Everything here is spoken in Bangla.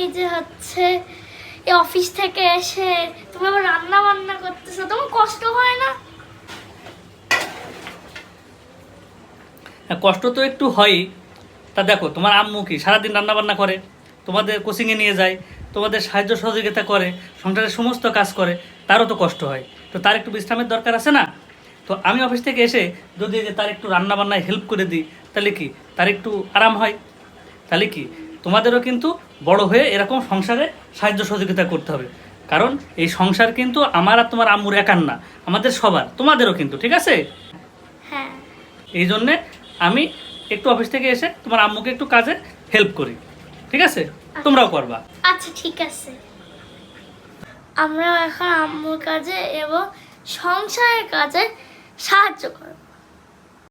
এই যে হচ্ছে, এই অফিস থেকে এসে তুমি আবার রান্না বান্না করতেছো, তোমার কষ্ট হয় না? হ্যাঁ কষ্ট তো একটু হয়ই। তা দেখো, তোমার আম্মু কি সারাদিন রান্না বান্না করে? তোমাদের কোচিংয়ে নিয়ে যায়, তোমাদের সাহায্য সহযোগিতা করে, সংসারের সমস্ত কাজ করে, তারও তো কষ্ট হয়। তো তার একটু বিশ্রামের দরকার আছে না? তো আমি অফিস থেকে এসে যদি যে তার একটু রান্না বান্নায় হেল্প করে দিই, তাহলে কি? তার একটু আরাম হয়? তাহলে কি? তোমাদেরও কিন্তু বড় হয়ে এরকম সংসারে সাহায্য সহযোগিতা করতে হবে। কারণ এই সংসার কিন্তু আমার আর তোমার আম্মুর একার না আমাদের সবার তোমাদেরও কিন্তু ঠিক আছে? হ্যাঁ। এই জন্যে আমি একটু অফিস থেকে এসে তোমার আম্মুকে একটু কাজে হেল্প করি ঠিক আছে? তোমরাও করবা। আচ্ছা ঠিক আছে। আমরা এখন আম্মুর কাজে এবং সংসারের কাজে সাহায্য করব।